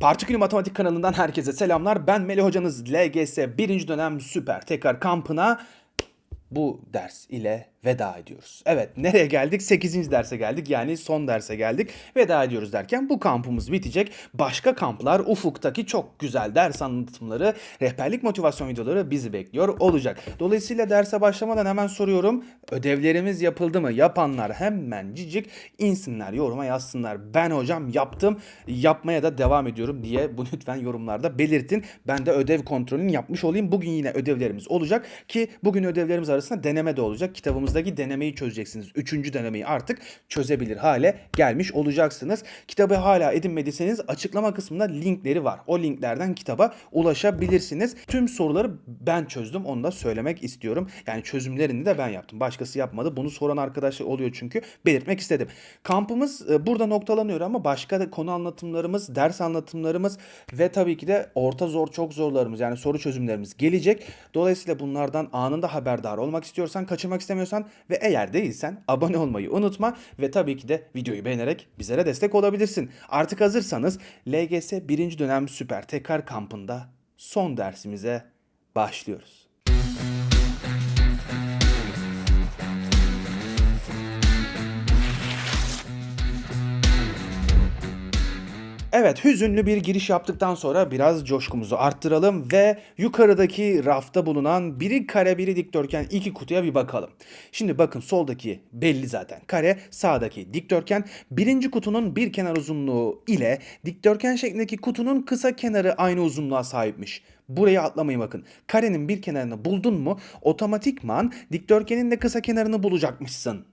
Partikül Matematik kanalından herkese selamlar. Ben Melih hocanız LGS 1. dönem süper tekrar kampına bu ders ile veda ediyoruz. Evet nereye geldik? 8. derse geldik yani son derse geldik. Veda ediyoruz derken bu kampımız bitecek. Başka kamplar ufuktaki çok güzel ders anlatımları, rehberlik motivasyon videoları bizi bekliyor olacak. Dolayısıyla derse başlamadan hemen soruyorum. Ödevlerimiz yapıldı mı? Yapanlar hemen cicik insinler yoruma yazsınlar. Ben hocam yaptım yapmaya da devam ediyorum diye bu lütfen yorumlarda belirtin. Ben de ödev kontrolünü yapmış olayım. Bugün yine ödevlerimiz olacak ki bugün ödevlerimiz arasında deneme de olacak. Kitabımızdaki denemeyi çözeceksiniz. Üçüncü denemeyi artık çözebilir hale gelmiş olacaksınız. Kitabı hala edinmediyseniz açıklama kısmında linkleri var. O linklerden kitaba ulaşabilirsiniz. Tüm soruları ben çözdüm. Onu da söylemek istiyorum. Yani çözümlerini de ben yaptım. Başkası yapmadı. Bunu soran arkadaşlar oluyor çünkü belirtmek istedim. Kampımız e, burada noktalanıyor ama başka konu anlatımlarımız, ders anlatımlarımız ve tabii ki de orta zor çok zorlarımız yani soru çözümlerimiz gelecek. Dolayısıyla bunlardan anında haberdar olmak istiyorsan, kaçırmak istemiyorsan ve eğer değilsen abone olmayı unutma ve tabii ki de videoyu beğenerek bizlere destek olabilirsin. Artık hazırsanız LGS 1. dönem süper tekrar kampında son dersimize başlıyoruz. Evet, hüzünlü bir giriş yaptıktan sonra biraz coşkumuzu arttıralım ve yukarıdaki rafta bulunan biri kare biri dikdörtgen iki kutuya bir bakalım. Şimdi bakın soldaki belli zaten kare, sağdaki dikdörtgen. Birinci kutunun bir kenar uzunluğu ile dikdörtgen şeklindeki kutunun kısa kenarı aynı uzunluğa sahipmiş. Burayı atlamayın bakın. Karenin bir kenarını buldun mu otomatikman dikdörtgenin de kısa kenarını bulacakmışsın.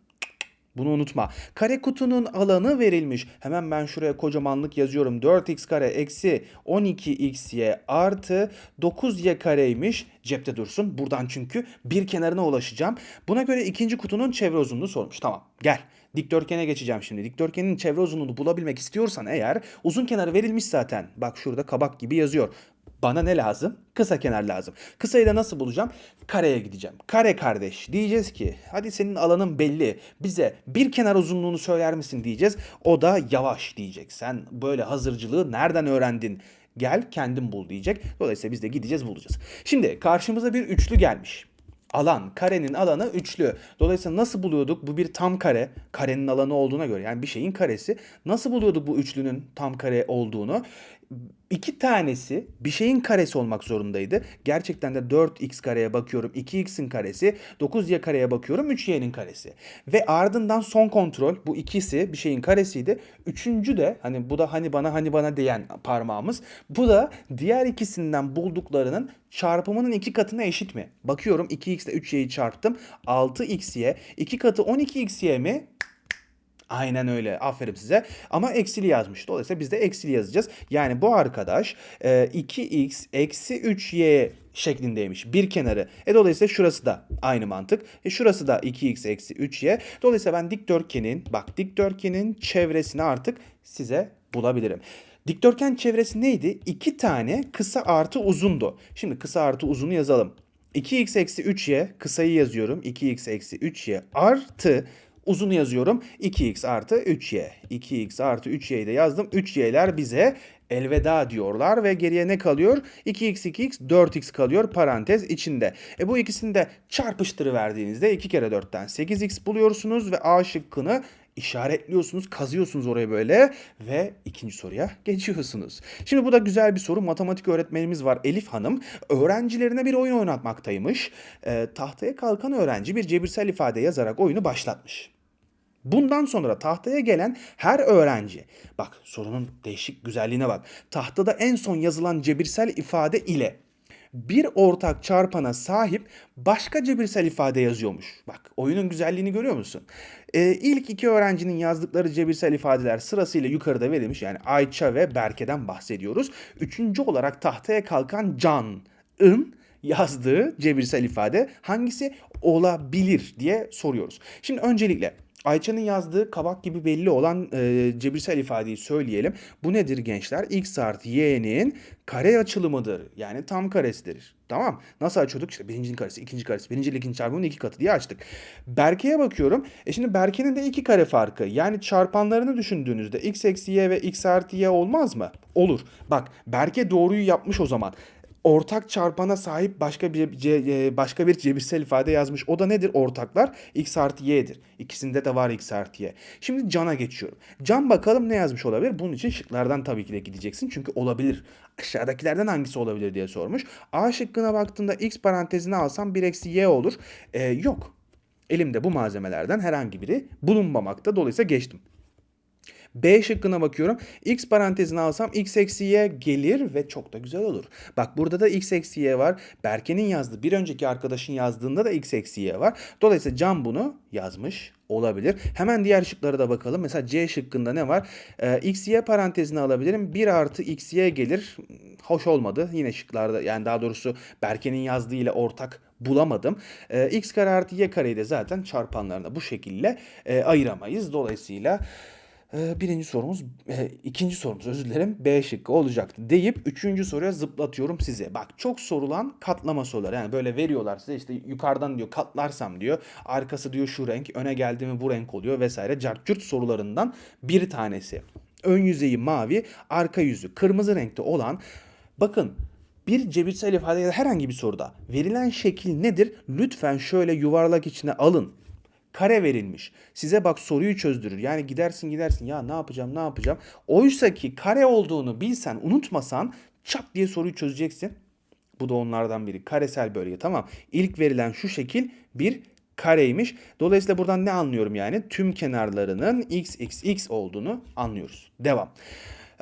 Bunu unutma. Kare kutunun alanı verilmiş. Hemen ben şuraya kocamanlık yazıyorum. 4x kare eksi 12xy artı 9y kareymiş. Cepte dursun. Buradan çünkü bir kenarına ulaşacağım. Buna göre ikinci kutunun çevre uzunluğu sormuş. Tamam gel. Dikdörtgene geçeceğim şimdi. Dikdörtgenin çevre uzunluğunu bulabilmek istiyorsan eğer uzun kenarı verilmiş zaten. Bak şurada kabak gibi yazıyor. Bana ne lazım? Kısa kenar lazım. Kısayı da nasıl bulacağım? Kareye gideceğim. Kare kardeş diyeceğiz ki hadi senin alanın belli. Bize bir kenar uzunluğunu söyler misin diyeceğiz. O da yavaş diyecek. Sen böyle hazırcılığı nereden öğrendin? Gel kendin bul diyecek. Dolayısıyla biz de gideceğiz bulacağız. Şimdi karşımıza bir üçlü gelmiş. Alan, karenin alanı üçlü. Dolayısıyla nasıl buluyorduk? Bu bir tam kare. Karenin alanı olduğuna göre yani bir şeyin karesi. Nasıl buluyorduk bu üçlünün tam kare olduğunu? İki tanesi bir şeyin karesi olmak zorundaydı. Gerçekten de 4x kareye bakıyorum 2x'in karesi, 9y kareye bakıyorum 3y'nin karesi. Ve ardından son kontrol bu ikisi bir şeyin karesiydi. Üçüncü de hani bu da hani bana hani bana diyen parmağımız. Bu da diğer ikisinden bulduklarının çarpımının iki katına eşit mi? Bakıyorum 2x ile 3y'yi çarptım. 6xy. 2 katı 12xy mi? Aynen öyle. Aferin size. Ama eksili yazmış. Dolayısıyla biz de eksili yazacağız. Yani bu arkadaş e, 2x eksi 3y şeklindeymiş. Bir kenarı. E dolayısıyla şurası da aynı mantık. E şurası da 2x eksi 3y. Dolayısıyla ben dikdörtgenin bak dikdörtgenin çevresini artık size bulabilirim. Dikdörtgen çevresi neydi? İki tane kısa artı uzundu. Şimdi kısa artı uzunu yazalım. 2x eksi 3y kısayı yazıyorum. 2x eksi 3y artı uzun yazıyorum. 2x artı 3y. 2x artı 3y'yi de yazdım. 3y'ler bize elveda diyorlar ve geriye ne kalıyor? 2x 2x 4x kalıyor parantez içinde. E bu ikisini de çarpıştırıverdiğinizde 2 kere 4'ten 8x buluyorsunuz ve A şıkkını işaretliyorsunuz, kazıyorsunuz oraya böyle ve ikinci soruya geçiyorsunuz. Şimdi bu da güzel bir soru. Matematik öğretmenimiz var Elif Hanım. Öğrencilerine bir oyun oynatmaktaymış. E, tahtaya kalkan öğrenci bir cebirsel ifade yazarak oyunu başlatmış. Bundan sonra tahtaya gelen her öğrenci, bak sorunun değişik güzelliğine bak. Tahtada en son yazılan cebirsel ifade ile bir ortak çarpana sahip başka cebirsel ifade yazıyormuş. Bak oyunun güzelliğini görüyor musun? Ee, ilk iki öğrencinin yazdıkları cebirsel ifadeler sırasıyla yukarıda verilmiş. Yani Ayça ve Berke'den bahsediyoruz. Üçüncü olarak tahtaya kalkan Can'ın yazdığı cebirsel ifade hangisi olabilir diye soruyoruz. Şimdi öncelikle Ayça'nın yazdığı kabak gibi belli olan e, cebirsel ifadeyi söyleyelim. Bu nedir gençler? X artı y'nin kare açılımıdır. Yani tam karesidir. Tamam. Nasıl açıyorduk? İşte birincinin karesi, ikinci karesi, birinci ile ikinci çarpımının iki katı diye açtık. Berke'ye bakıyorum. E şimdi Berke'nin de iki kare farkı. Yani çarpanlarını düşündüğünüzde x eksi y ve x artı y olmaz mı? Olur. Bak Berke doğruyu yapmış o zaman ortak çarpana sahip başka bir ce- e, başka bir cebirsel ifade yazmış. O da nedir ortaklar? X artı y'dir. İkisinde de var X artı y. Şimdi Can'a geçiyorum. Can bakalım ne yazmış olabilir? Bunun için şıklardan tabii ki de gideceksin. Çünkü olabilir. Aşağıdakilerden hangisi olabilir diye sormuş. A şıkkına baktığında X parantezine alsam 1 eksi y olur. E, yok. Elimde bu malzemelerden herhangi biri bulunmamakta. Dolayısıyla geçtim. B şıkkına bakıyorum. X parantezine alsam x eksi y gelir ve çok da güzel olur. Bak burada da x eksi y var. Berke'nin yazdığı bir önceki arkadaşın yazdığında da x eksi y var. Dolayısıyla Can bunu yazmış olabilir. Hemen diğer şıklara da bakalım. Mesela C şıkkında ne var? Ee, x y parantezine alabilirim. 1 artı x y gelir. Hoş olmadı. Yine şıklarda yani daha doğrusu Berke'nin yazdığı ile ortak bulamadım. Ee, x kare artı y kareyi de zaten çarpanlarına bu şekilde e, ayıramayız. Dolayısıyla birinci sorumuz, e, ikinci sorumuz özür dilerim B şıkkı olacaktı deyip üçüncü soruya zıplatıyorum size. Bak çok sorulan katlama soruları yani böyle veriyorlar size işte yukarıdan diyor katlarsam diyor arkası diyor şu renk öne geldi mi bu renk oluyor vesaire cartçurt sorularından bir tanesi. Ön yüzeyi mavi arka yüzü kırmızı renkte olan bakın bir cebirsel ifade ya da herhangi bir soruda verilen şekil nedir? Lütfen şöyle yuvarlak içine alın kare verilmiş. Size bak soruyu çözdürür. Yani gidersin gidersin ya ne yapacağım ne yapacağım. Oysa ki kare olduğunu bilsen unutmasan çap diye soruyu çözeceksin. Bu da onlardan biri. Karesel bölge tamam. İlk verilen şu şekil bir kareymiş. Dolayısıyla buradan ne anlıyorum yani? Tüm kenarlarının x x x olduğunu anlıyoruz. Devam.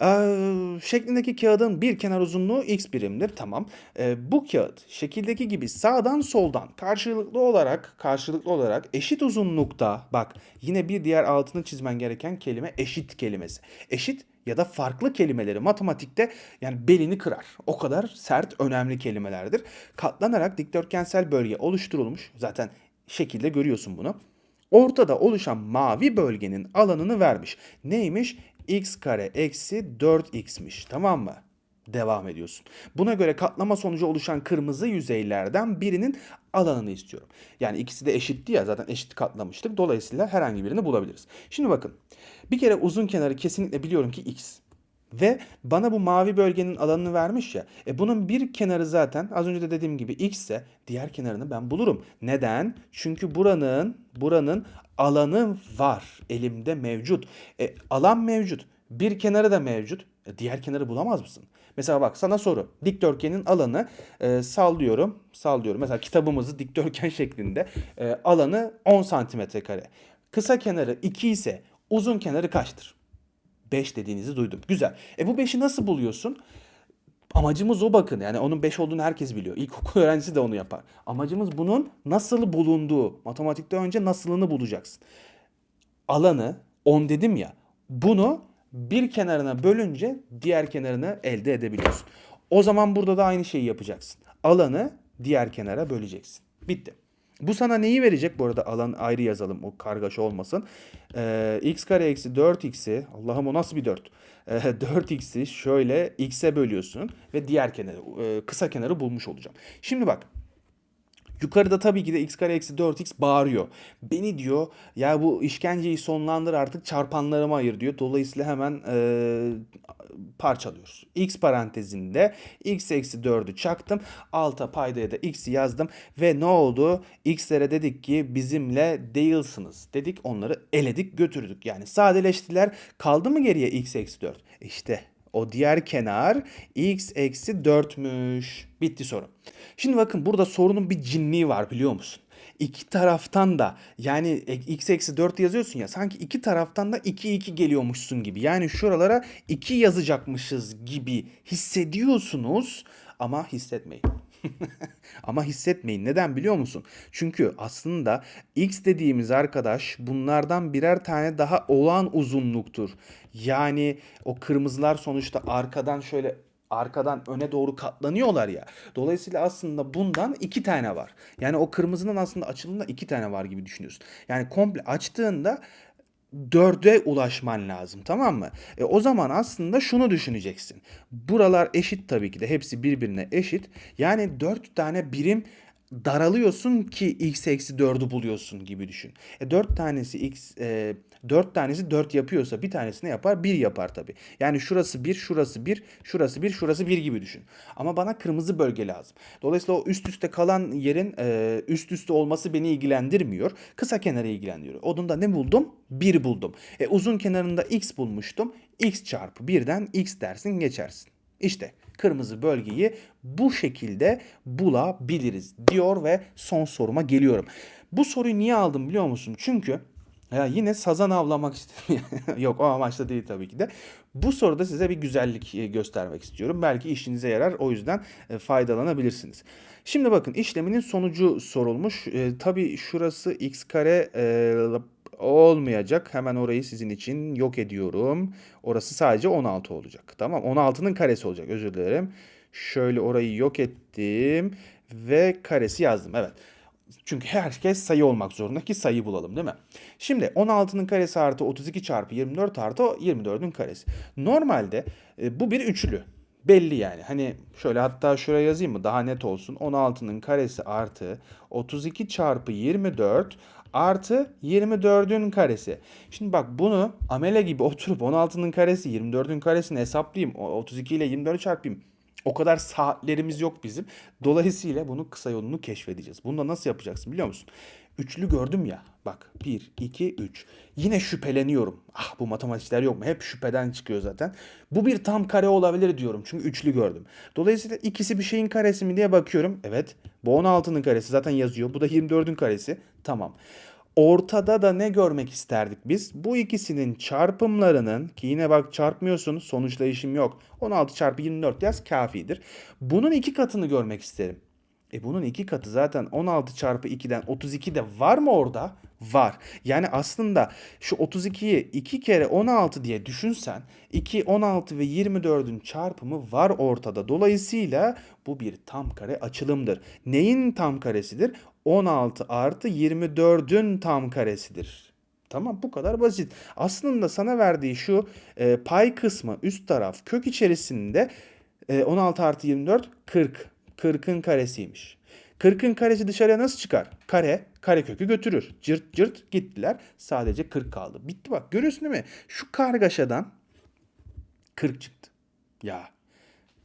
Ee, şeklindeki kağıdın bir kenar uzunluğu x birimdir. Tamam. Ee, bu kağıt şekildeki gibi sağdan soldan karşılıklı olarak karşılıklı olarak eşit uzunlukta bak yine bir diğer altını çizmen gereken kelime eşit kelimesi. Eşit ya da farklı kelimeleri matematikte yani belini kırar. O kadar sert önemli kelimelerdir. Katlanarak dikdörtgensel bölge oluşturulmuş. Zaten şekilde görüyorsun bunu. Ortada oluşan mavi bölgenin alanını vermiş. Neymiş? X kare eksi 4x'miş tamam mı? Devam ediyorsun. Buna göre katlama sonucu oluşan kırmızı yüzeylerden birinin alanını istiyorum. Yani ikisi de eşitti ya zaten eşit katlamıştık. Dolayısıyla herhangi birini bulabiliriz. Şimdi bakın bir kere uzun kenarı kesinlikle biliyorum ki x. Ve bana bu mavi bölgenin alanını vermiş ya. E bunun bir kenarı zaten az önce de dediğim gibi x ise diğer kenarını ben bulurum. Neden? Çünkü buranın buranın alanı var. Elimde mevcut. E, alan mevcut. Bir kenarı da mevcut. E, diğer kenarı bulamaz mısın? Mesela bak sana soru. Dikdörtgenin alanı e, sallıyorum. Sallıyorum. Mesela kitabımızı dikdörtgen şeklinde e, alanı 10 santimetre kare. Kısa kenarı 2 ise uzun kenarı kaçtır? 5 dediğinizi duydum. Güzel. E bu 5'i nasıl buluyorsun? Amacımız o bakın. Yani onun 5 olduğunu herkes biliyor. İlkokul öğrencisi de onu yapar. Amacımız bunun nasıl bulunduğu. Matematikte önce nasılını bulacaksın. Alanı 10 dedim ya. Bunu bir kenarına bölünce diğer kenarını elde edebiliyorsun. O zaman burada da aynı şeyi yapacaksın. Alanı diğer kenara böleceksin. Bitti. Bu sana neyi verecek? Bu arada alan ayrı yazalım o kargaşa olmasın. Ee, x kare eksi 4x'i Allah'ım o nasıl bir 4? Ee, 4x'i şöyle x'e bölüyorsun ve diğer kenarı e, kısa kenarı bulmuş olacağım. Şimdi bak Yukarıda tabii ki de x kare eksi 4x bağırıyor. Beni diyor ya bu işkenceyi sonlandır artık çarpanlarıma ayır diyor. Dolayısıyla hemen e, parçalıyoruz. x parantezinde x eksi 4'ü çaktım. Alta paydaya da x'i yazdım. Ve ne oldu? x'lere dedik ki bizimle değilsiniz. Dedik onları eledik götürdük. Yani sadeleştiler. Kaldı mı geriye x eksi 4? İşte o diğer kenar x eksi 4'müş. Bitti soru. Şimdi bakın burada sorunun bir cinliği var biliyor musun? İki taraftan da yani x eksi 4 yazıyorsun ya sanki iki taraftan da 2 2 geliyormuşsun gibi. Yani şuralara 2 yazacakmışız gibi hissediyorsunuz ama hissetmeyin. Ama hissetmeyin. Neden biliyor musun? Çünkü aslında x dediğimiz arkadaş bunlardan birer tane daha olan uzunluktur. Yani o kırmızılar sonuçta arkadan şöyle arkadan öne doğru katlanıyorlar ya. Dolayısıyla aslında bundan iki tane var. Yani o kırmızının aslında açıldığında iki tane var gibi düşünüyorsun. Yani komple açtığında dörde ulaşman lazım tamam mı? E, o zaman aslında şunu düşüneceksin. Buralar eşit tabii ki de hepsi birbirine eşit. Yani dört tane birim daralıyorsun ki x eksi 4'ü buluyorsun gibi düşün. E 4 tanesi x e, 4 tanesi 4 yapıyorsa bir tanesi ne yapar? 1 yapar tabii. Yani şurası 1, şurası 1, şurası 1, şurası 1 gibi düşün. Ama bana kırmızı bölge lazım. Dolayısıyla o üst üste kalan yerin e, üst üste olması beni ilgilendirmiyor. Kısa kenarı ilgilendiriyor. Odunda ne buldum? 1 buldum. E uzun kenarında x bulmuştum. x çarpı 1'den x dersin geçersin. İşte kırmızı bölgeyi bu şekilde bulabiliriz diyor ve son soruma geliyorum. Bu soruyu niye aldım biliyor musun? Çünkü ya yine sazan avlamak istedim. Yok o amaçla değil tabii ki de. Bu soruda size bir güzellik e, göstermek istiyorum. Belki işinize yarar o yüzden e, faydalanabilirsiniz. Şimdi bakın işleminin sonucu sorulmuş. E, tabii şurası x kare e, olmayacak. Hemen orayı sizin için yok ediyorum. Orası sadece 16 olacak. Tamam 16'nın karesi olacak özür dilerim. Şöyle orayı yok ettim ve karesi yazdım. Evet. Çünkü herkes sayı olmak zorunda ki sayı bulalım değil mi? Şimdi 16'nın karesi artı 32 çarpı 24 artı 24'ün karesi. Normalde e, bu bir üçlü. Belli yani. Hani şöyle hatta şuraya yazayım mı daha net olsun. 16'nın karesi artı 32 çarpı 24 artı 24'ün karesi. Şimdi bak bunu amele gibi oturup 16'nın karesi 24'ün karesini hesaplayayım. 32 ile 24'ü çarpayım. O kadar saatlerimiz yok bizim. Dolayısıyla bunun kısa yolunu keşfedeceğiz. Bunu da nasıl yapacaksın biliyor musun? Üçlü gördüm ya. Bak 1, 2, 3. Yine şüpheleniyorum. Ah bu matematikler yok mu? Hep şüpheden çıkıyor zaten. Bu bir tam kare olabilir diyorum. Çünkü üçlü gördüm. Dolayısıyla ikisi bir şeyin karesi mi diye bakıyorum. Evet. Bu 16'nın karesi zaten yazıyor. Bu da 24'ün karesi. Tamam. Ortada da ne görmek isterdik biz? Bu ikisinin çarpımlarının ki yine bak çarpmıyorsun sonuçla işim yok. 16 çarpı 24 yaz kafidir. Bunun iki katını görmek isterim. E bunun iki katı zaten 16 çarpı 2'den 32 de var mı orada? Var. Yani aslında şu 32'yi 2 kere 16 diye düşünsen 2, 16 ve 24'ün çarpımı var ortada. Dolayısıyla bu bir tam kare açılımdır. Neyin tam karesidir? 16 artı 24'ün tam karesidir. Tamam bu kadar basit. Aslında sana verdiği şu e, pay kısmı üst taraf kök içerisinde e, 16 artı 24 40. 40'ın karesiymiş. 40'ın karesi dışarıya nasıl çıkar? Kare, kare kökü götürür. Cırt cırt gittiler. Sadece 40 kaldı. Bitti bak. Görüyorsun değil mi? Şu kargaşadan 40 çıktı. Ya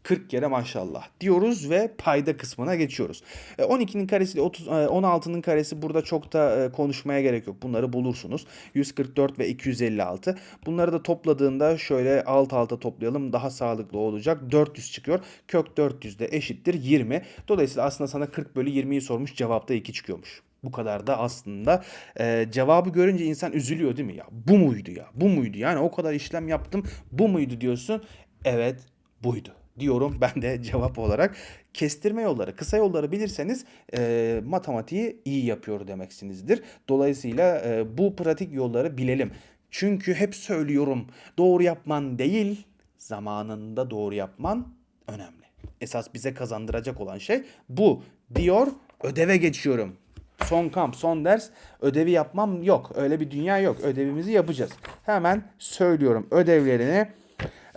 40 kere maşallah diyoruz ve payda kısmına geçiyoruz. 12'nin karesi ile 30 16'nın karesi burada çok da e, konuşmaya gerek yok. Bunları bulursunuz. 144 ve 256. Bunları da topladığında şöyle alt alta toplayalım daha sağlıklı olacak. 400 çıkıyor. Kök 400 de eşittir 20. Dolayısıyla aslında sana 40 bölü 20'yi sormuş. Cevapta 2 çıkıyormuş. Bu kadar da aslında e, cevabı görünce insan üzülüyor değil mi ya? Bu muydu ya? Bu muydu? Yani o kadar işlem yaptım. Bu muydu diyorsun? Evet buydu diyorum ben de cevap olarak. Kestirme yolları, kısa yolları bilirseniz e, matematiği iyi yapıyor demeksinizdir. Dolayısıyla e, bu pratik yolları bilelim. Çünkü hep söylüyorum doğru yapman değil zamanında doğru yapman önemli. Esas bize kazandıracak olan şey bu diyor ödeve geçiyorum. Son kamp, son ders ödevi yapmam yok. Öyle bir dünya yok. Ödevimizi yapacağız. Hemen söylüyorum ödevlerini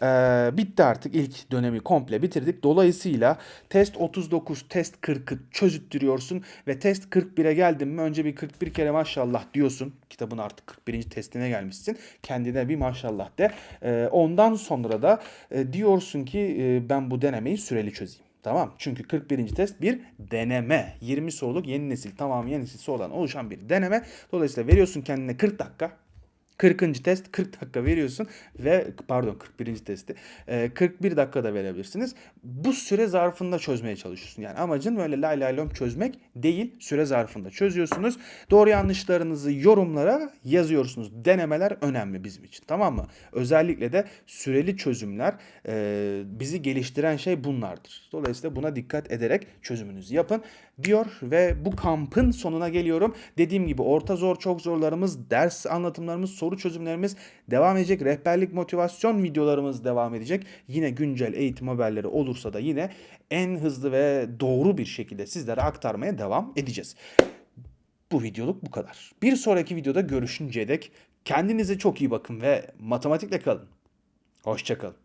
ee, bitti artık ilk dönemi komple bitirdik. Dolayısıyla test 39, test 40'ı çözüttürüyorsun ve test 41'e geldin mi önce bir 41 kere maşallah diyorsun. Kitabın artık 41. testine gelmişsin. Kendine bir maşallah de. Ee, ondan sonra da e, diyorsun ki e, ben bu denemeyi süreli çözeyim. Tamam. Çünkü 41. test bir deneme. 20 soruluk yeni nesil tamam yeni nesil sorudan oluşan bir deneme. Dolayısıyla veriyorsun kendine 40 dakika 40. test 40 dakika veriyorsun ve pardon 41. testi 41 e, dakikada verebilirsiniz. Bu süre zarfında çözmeye çalışıyorsun. Yani amacın böyle lay lay lom çözmek değil süre zarfında çözüyorsunuz. Doğru yanlışlarınızı yorumlara yazıyorsunuz. Denemeler önemli bizim için tamam mı? Özellikle de süreli çözümler e, bizi geliştiren şey bunlardır. Dolayısıyla buna dikkat ederek çözümünüzü yapın diyor ve bu kampın sonuna geliyorum. Dediğim gibi orta zor çok zorlarımız, ders anlatımlarımız, soru çözümlerimiz devam edecek. Rehberlik motivasyon videolarımız devam edecek. Yine güncel eğitim haberleri olursa da yine en hızlı ve doğru bir şekilde sizlere aktarmaya devam edeceğiz. Bu videoluk bu kadar. Bir sonraki videoda görüşünceye dek kendinize çok iyi bakın ve matematikle kalın. Hoşçakalın.